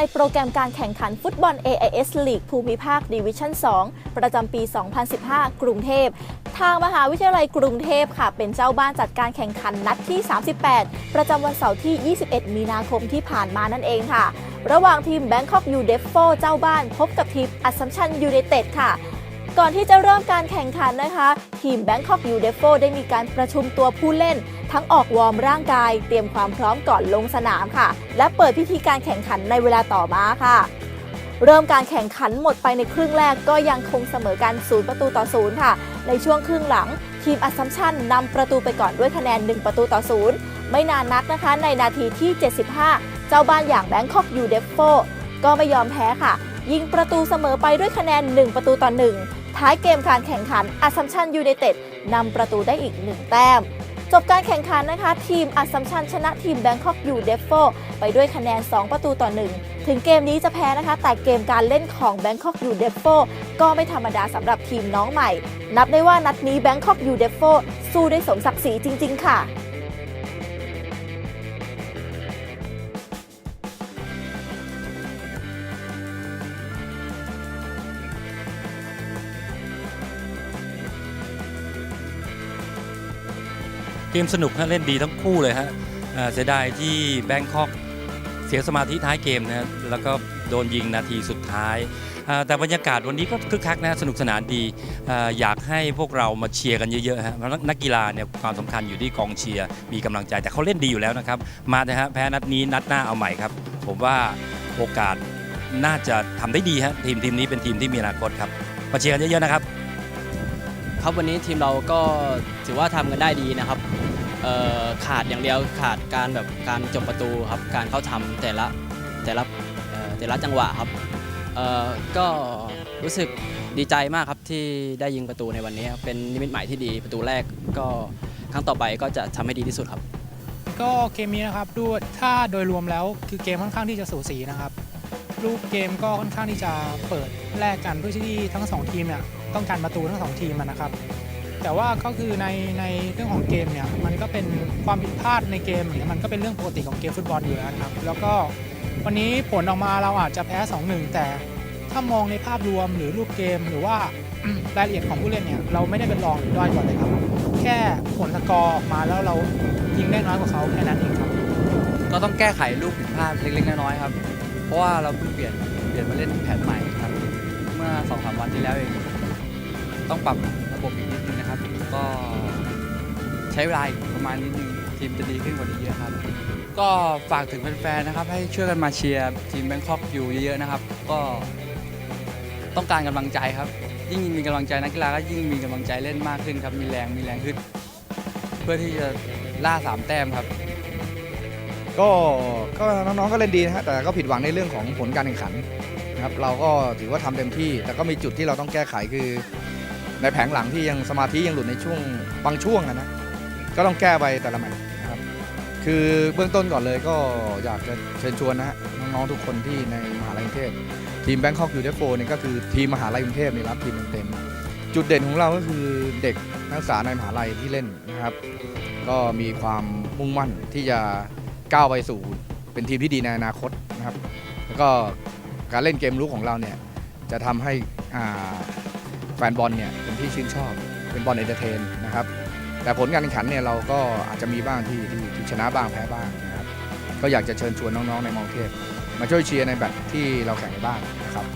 ในโปรแกรมการแข่งขันฟุตบอล AIS League ภูมิภาคดิวิชั่น 2 ประจำปี 2015 กรุงเทพ ทางมหาวิทยาลัยกรุงเทพค่ะ เป็นเจ้าบ้านจัดการแข่งขันนัดที่ 38 ประจำวันเสาร์ที่ 21 มีนาคมที่ผ่านมานั่นเองค่ะ ระหว่างทีม Bangkok U d e f o เจ้าบ้านพบกับทีม Assumption United ค่ะ ก่อนที่จะเริ่มการแข่งขันนะคะ ทีม Bangkok U d e f o ได้มีการประชุมตัวผู้เล่น ทั้งออกวอร์มร่างกาย เตรียมความพร้อมก่อนลงสนามค่ะ และเปิดพิธีการแข่งขันในเวลาต่อมาค่ะ เริ่มการแข่งขันหมดไปในครึ่งแรกก็ยังคงเสมอกัน0ประตูต่อ0ค่ะ ในช่วงครึ่งหลัง ทีมอัสซัมชันนำประตูไปก่อนด้วยคะแนน 1 ประตูต่อ0ไม่นานนักนะคะ ในนาทีที่ 75 เจ้าบ้านอย่าง Bangkok U d e f o ก็ไม่ยอมแพ้ค่ะ ยิงประตูเสมอไปด้วยคะแนน 1 ประตูต่อ1 ท้ายเกมการแข่งขัน Assumption United นำประตูได้อีก 1 แต้ม จบการแข่งขันนะคะ ทีม Assumption ชนะทีม Bangkok U d e f o ไปด้วยคะแนน 2 ประตูต่อ 1 ถึงเกมนี้จะแพ้นะคะ แต่เกมการเล่นของ Bangkok U d e f o ก็ไม่ธรรมดาสำหรับทีมน้องใหม่ นับได้ว่านัดนี้ Bangkok U d e f o สู้ได้สมศักดิ์ศรีจริง ๆ ค่ะ เกมสนุกฮะเล่นดีทั้งคู่เลยฮะเสียดายที่แบงคอกเสียสมาธิท้ายเกมนะฮะแล้วก็โดนยิงนาทีสุดท้าย แต่บรรยากาศวันนี้ก็คึกคักนะสนุกสนานดีอยากให้พวกเรามาเชียร์กันเยอะๆฮะนักกีฬาเนี่ยความสำคัญอยู่ที่กองเชียร์มีกำลังใจแต่เขาเล่นดีอยู่แล้วนะครับ มานะฮะแพ้นัดนี้นัดหน้าเอาใหม่ครับ ผมว่าโอกาสน่าจะทำได้ดีฮะทีมทีมนี้เป็นทีมที่มีอนาคตครับมาเชียร์กันเยอะๆนะครับ ครับวันนี้ทีมเราก็ถือว่าทำกันได้ดีนะครับ ขาดอย่างเดียวขาดการแบบการจบประตูครับการเข้าทำแต่ละแต่ละแต่ละจังหวะครับก็รู้สึกดีใจมากครับที่ได้ยิงประตูในวันนี้ เป็นนิมิตหมายที่ดีประตูแรกก็ครั้งต่อไปก็จะทำให้ดีที่สุดครับ ก็เกมนี้นะครับดูถ้าโดยรวมแล้วคือเกมค่อนข้างที่จะสูสีนะครับรูปเกมก็ค่อนข้างที่จะเปิดแลกกันเพื่อที่ทั้งสองทีมเนี่ยต้องการประตูทั้งสองทีมนะครับ แต่ว่าก็คือในในเรื่องของเกมเนี่ยมันก็เป็นความผิดพลาดในเกมเนี่ยมันก็เป็นเรื่องปกติของเกมฟุตบอลอยู่แล้วครับแล้วก็วันนี้ผลออกมาเราอาจจะแพ้ 2-1 แต่ถ้ามองในภาพรวมหรือรูปเกมหรือว่ารายละเอียดของผู้เล่นเนี่ยเราไม่ได้เป็นรองหรือด้อยกว่าเลยครับ แค่ผลสกอร์ออกมาแล้วเรายิงได้น้อยกว่าเขาแค่นั้นเองครับ ก็ต้องแก้ไขลูกผิดพลาดเล็กๆน้อยๆครับ เพราะว่าเราเพิ่งเปลี่ยนเปลี่ยนมาเล่นแผนใหม่ครับ เมื่อสองสามวันที่แล้วเอง ต้องปรับ บบอีกนิดนึงนะครับ ก็ใช้เวลาอีกประมาณนิดนึงทีมจะดีขึ้นกว่านี้เยอะครับ ก็ฝากถึงแฟนๆนะครับ ให้ช่วยกันมาเชียร์ทีมแบงคอกอยู่เยอะๆนะครับ ก็ต้องการกำลังใจครับ ยิ่งมีกำลังใจนักกีฬาก็ยิ่งมีกำลังใจเล่นมากขึ้นครับ มีแรงมีแรงขึ้น เพื่อที่จะล่าสามแต้มครับ ก็ก็น้องๆก็เล่นดีนะฮะแต่ก็ผิดหวังในเรื่องของผลการแข่งขันนะครับเราก็ถือว่าทำเต็มที่ แต่ก็มีจุดที่เราต้องแก้ไขคือ ในแผงหลังที่ยังสมาธิยังหลุดในช่วงบางช่วงอะนะก็ต้องแก้ไปแต่ละแมตช์นะครับคือเบื้องต้นก่อนเลยก็อยากจะเชิญชวนนะฮะน้องๆทุกคนที่ในมหาลัยกรุงเทพทีมแบงคอกยูเดฟโฟนี่ก็คือทีมมหาลัยกรุงเทพนี่รับทีมเต็มจุดเด่นของเราก็คือเด็กนักศึกษาในมหาลัยที่เล่นนะครับ ก็มีความมุ่งมั่นที่จะก้าวไปสู่เป็นทีมที่ดีในอนาคตนะครับ แล้วก็การเล่นเกมลุกของเราเนี่ยจะทำให้อ่า ฟนบอลเนี่ยเป็นที่ชื่นชอบเป็นบอลเอนเตอร์เทนนะครับแต่ผลการแข่งขันเนี่ยเราก็อาจจะมีบ้างที่ที่ที่ชนะบ้างแพ้บ้างนะครับก็อยากจะเชิญชวนน้องๆในมองเทพมาช่วยเชียร์ในแบตที่เราแข่งในบ้านนะครับ